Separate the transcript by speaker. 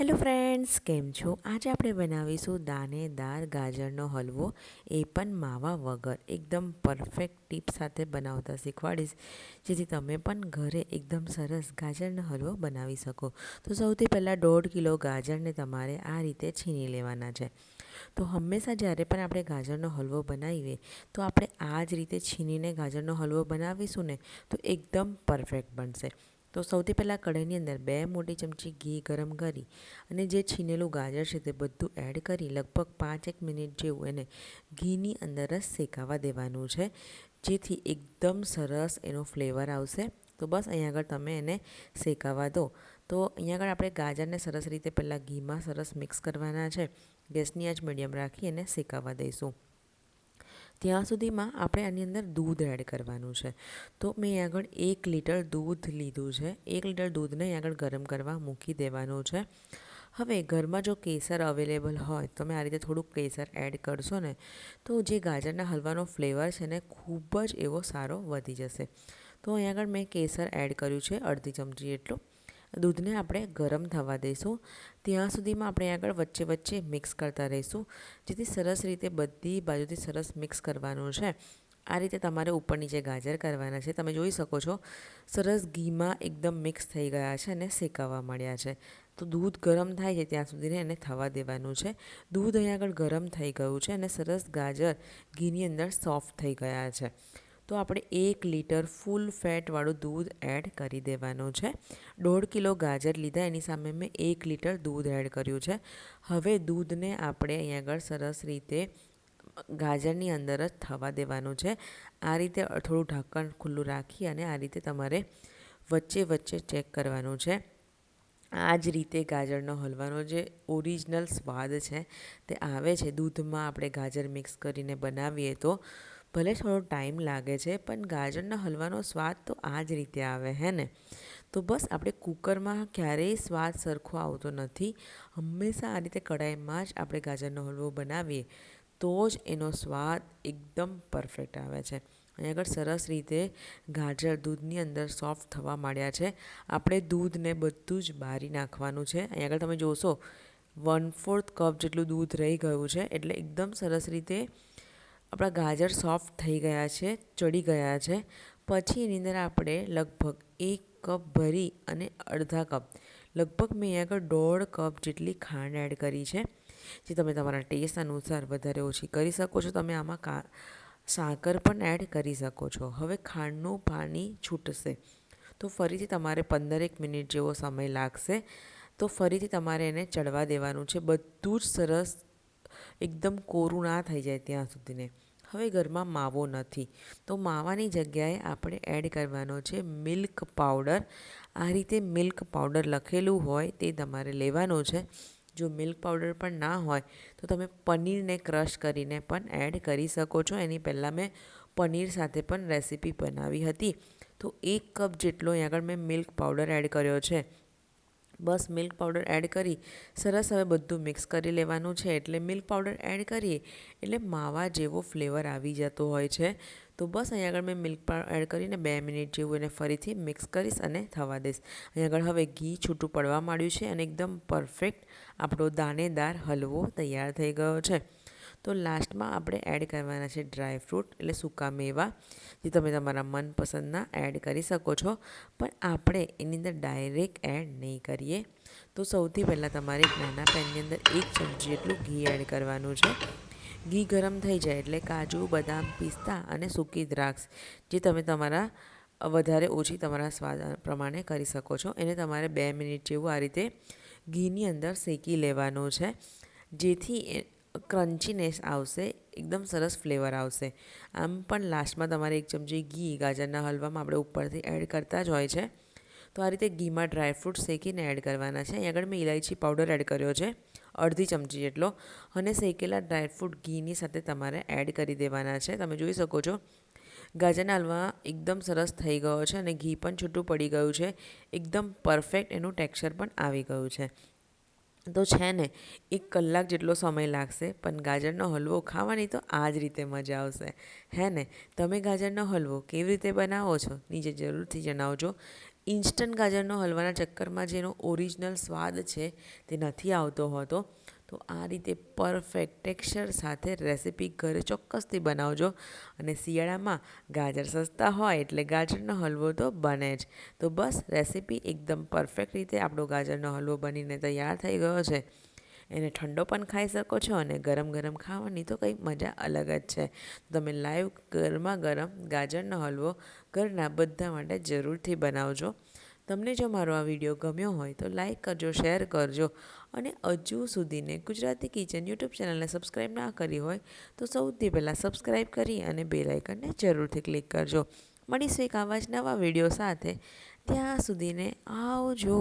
Speaker 1: Hello friends કેમ છો? આજે આપણે બનાવીશું દાનેદાર ગાજરનો હલવો. એ પણ માવા વગર. એકદમ પરફેક્ટ ટીપ સાથે બનાવતા શીખવાડીશ. જેથી તમે પણ ઘરે એકદમ સરસ ગાજરનો હલવો બનાવી શકો. તો સૌથી પહેલાં દોઢ કિલો ગાજરને તમારે આ રીતે છીની લેવાના છે. તો હંમેશા જ્યારે પણ આપણે ગાજરનો હલવો બનાવીએ, તો આપણે આ જ રીતે છીનીને ગાજરનો હલવો બનાવીશું ને, તો એકદમ પરફેક્ટ બનશે. તો સૌથી પહેલાં કઢાઈની અંદર બે મોટી ચમચી ઘી ગરમ કરી અને જે છીનેલું ગાજર છે તે બધું એડ કરી લગભગ પાંચ એક મિનિટ જેવું એને ઘીની અંદર જ શેકાવા દેવાનું છે, જેથી એકદમ સરસ એનો ફ્લેવર આવશે. તો બસ અહીંયા આગળ તમે એને શેકાવા દો. તો અહીંયા આગળ આપણે ગાજરને સરસ રીતે પહેલાં ઘીમાં સરસ મિક્સ કરવાના છે. ગેસની આંચ મીડિયમ રાખી એને શેકાવા દઈશું. ત્યાં સુધીમાં આપણે આની અંદર દૂધ એડ કરવાનું છે. તો મેં આગળ એક લીટર દૂધ લીધું છે. એક લીટર દૂધને આગળ ગરમ કરવા મૂકી દેવાનું છે. હવે ઘરમાં જો કેસર અવેલેબલ હોય તમે આ રીતે થોડુંક કેસર એડ કરશો ને, તો જે ગાજરના હલવાનો ફ્લેવર છે ને, ખૂબ જ એવો સારો વધી જશે. તો અહીં આગળ મેં કેસર એડ કર્યું છે, અડધી ચમચી એટલું દૂધને આપણે ગરમ થવા દઈશું. ત્યાં સુધીમાં આપણે આગળ વચ્ચે વચ્ચે મિક્સ કરતા રહીશું. જેથી સરસ રીતે બધી બાજુથી સરસ મિક્સ કરવાનું છે. આ રીતે તમારે ઉપર નીચે ગાજર કરવાના છે. તમે જોઈ શકો છો, સરસ ઘીમાં એકદમ મિક્સ થઈ ગયા છે અને શેકાવા મળ્યા છે. તો દૂધ ગરમ થાય છે ત્યાં સુધીને એને થવા દેવાનું છે. દૂધ અહીં આગળ ગરમ થઈ ગયું છે અને સરસ ગાજર ઘીની અંદર સોફ્ટ થઈ ગયા છે. તો આપણે એક લીટર ફૂલ ફેટવાળું દૂધ એડ કરી દેવાનું છે. દોઢ કિલો ગાજર લીધા, એની સામે મેં એક લીટર દૂધ એડ કર્યું છે. હવે દૂધને આપણે અહીંયા આગળ સરસ રીતે ગાજરની અંદર જ થવા દેવાનું છે. આ રીતે થોડું ઢાંકણ ખુલ્લું રાખી અને આ રીતે તમારે વચ્ચે વચ્ચે ચેક કરવાનું છે. આ જ રીતે ગાજરનો હલવાનો જે ઓરિજિનલ સ્વાદ છે તે આવે છે. દૂધમાં આપણે ગાજર મિક્સ કરીને બનાવીએ તો ભલે થોડો ટાઈમ લાગે છે, પણ ગાજરના હલવાનો સ્વાદ તો આ જ રીતે આવે, હે ને? તો બસ આપણે કુકરમાં ક્યારેય સ્વાદ સરખો આવતો નથી. હંમેશા આ રીતે કઢાઈમાં જ આપણે ગાજરનો હલવો બનાવીએ, તો જ એનો સ્વાદ એકદમ પરફેક્ટ આવે છે. અહીં આગળ સરસ રીતે ગાજર દૂધની અંદર સોફ્ટ થવા માંડ્યા છે. આપણે દૂધને બધું જ બારી નાખવાનું છે. અહીં આગળ તમે જોશો વન ફોર્થ કપ જેટલું દૂધ રહી ગયું છે, એટલે એકદમ સરસ રીતે આપણા ગાજર સોફ્ટ થઈ ગયા છે, ચડી ગયા છે. પછી એની અંદર આપણે લગભગ એક કપ ભરી અને અડધા કપ, લગભગ મેં આગળ દોઢ કપ જેટલી ખાંડ એડ કરી છે, જે તમે તમારા ટેસ્ટ અનુસાર વધારે ઓછી કરી શકો છો. તમે આમાં કા, સાકર પણ એડ કરી શકો છો. હવે ખાંડનું પાણી છૂટશે. તો ફરીથી તમારે પંદરેક મિનિટ જેવો સમય લાગશે. તો ફરીથી તમારે એને ચડવા દેવાનું છે. બધું જ સરસ એકદમ કોરું ના થઈ જાય ત્યાં સુધીને. હવે ઘરમાં માવો નથી. તો માવાની જગ્યાએ આપણે એડ કરવાનો છે મિલ્ક પાવડર આ રીતે મિલ્ક પાવડર લખેલું હોય તે તમારે લેવાનો છે. જો મિલ્ક પાવડર પણ ના હોય, તો તમે પનીરને ક્રશ કરીને પણ એડ કરી શકો છો. એની પહેલાં મેં પનીર સાથે પણ રેસીપી બનાવી હતી. તો એક કપ જેટલો અહીં આગળ મેં મિલ્ક પાવડર એડ કર્યો છે. બસ મિલ્ક પાવડર એડ કરી, સરસ હવે બધું મિક્સ કરી લેવાનું છે. એટલે મિલ્ક પાવડર એડ કરીએ, એટલે માવા જેવો ફ્લેવર આવી જતો હોય છે. તો બસ અહીં આગળ મેં મિલ્ક એડ કરીને બે મિનિટ જેવું એને ફરીથી મિક્સ કરીશ અને થવા દઈશ. અહીં આગળ હવે ઘી છૂટું પડવા માંડ્યું છે અને એકદમ પરફેક્ટ આપણો દાણેદાર હલવો તૈયાર થઈ ગયો છે. તો લાસ્ટમાં આપણે એડ કરવાના છે ડ્રાય ફ્રૂટ એટલે સૂકા મેવા, જે તમે તમારા મનપસંદના એડ કરી શકો છો. પણ આપણે એની અંદર ડાયરેક્ટ એડ નહીં કરીએ. તો સૌથી પહેલાં તમારે એક નાના પેનની અંદર એક ચમચી જેટલું ઘી એડ કરવાનું છે. ઘી ગરમ થઈ જાય એટલે કાજુ, બદામ, પિસ્તા અને સૂકી દ્રાક્ષ, જે તમે તમારા વધારે ઓછી તમારા સ્વાદ પ્રમાણે કરી શકો છો. એને તમારે બે મિનિટ જેવું આ રીતે ઘીની અંદર શેકી લેવાનું છે. જેથી ક્રન્ચીનેસ આવશે, એકદમ સરસ ફ્લેવર આવશે. આમ પણ લાસ્ટમાં તમારે એક ચમચી ઘી, ગાજરના હલવામાં આપણે ઉપરથી એડ કરતા જ હોય છે. તો આ રીતે ઘીમાં ડ્રાયફ્રૂટ શેકીને એડ કરવાના છે. અહીં આગળ મેં ઇલાયચી પાવડર એડ કર્યો છે, અડધી ચમચી જેટલો. અને શેકેલા ડ્રાયફ્રૂટ ઘીની સાથે તમારે એડ કરી દેવાના છે. તમે જોઈ શકો છો, ગાજરના હલવા એકદમ સરસ થઈ ગયો છે અને ઘી પણ છૂટું પડી ગયું છે. એકદમ પરફેક્ટ એનું ટેક્સચર પણ આવી ગયું છે. તો છે ને, એક કલાક જેટલો સમય લાગશે, પણ ગાજરનો હલવો ખાવાની તો આ જ રીતે મજા આવશે. હે ને? તમે ગાજરનો હલવો કેવી રીતે બનાવો છો? નીચે જરૂરથી જણાવજો. ઇન્સ્ટન્ટ ગાજરનો હલવાના ચક્કરમાં જેનો ઓરિજિનલ સ્વાદ છે તે નથી આવતો હોતો. તો આ રીતે પરફેક્ટ ટેક્સચર સાથે રેસીપી ઘરે ચોક્કસથી બનાવજો અને શિયાળામાં ગાજર સસ્તા હોય એટલે ગાજરનો હલવો તો બને જ. તો બસ રેસીપી એકદમ પરફેક્ટ રીતે આપણો ગાજરનો હલવો બનીને તૈયાર થઈ ગયો છે. એને ઠંડો પણ ખાઈ શકો છો અને ગરમ ગરમ ખાવાની તો કંઈ મજા અલગ જ છે. તમે લાઈવ ગરમા ગરમ ગાજરનો હલવો ઘરના બધા માટે જરૂરથી બનાવજો. તમને જો મારો આ વીડિયો ગમ્યો હોય તો લાઈક કરજો, શેર કરજો અને હજુ સુધીને ગુજરાતી કિચન યુટ્યુબ ચેનલને સબસ્ક્રાઈબ ના કરી હોય તો સૌથી પહેલાં સબસ્ક્રાઈબ કરી અને બે લાઇકનને જરૂરથી ક્લિક કરજો. મળીશું એક આવા જ નવા વીડિયો સાથે. ત્યાં સુધીને આવજો.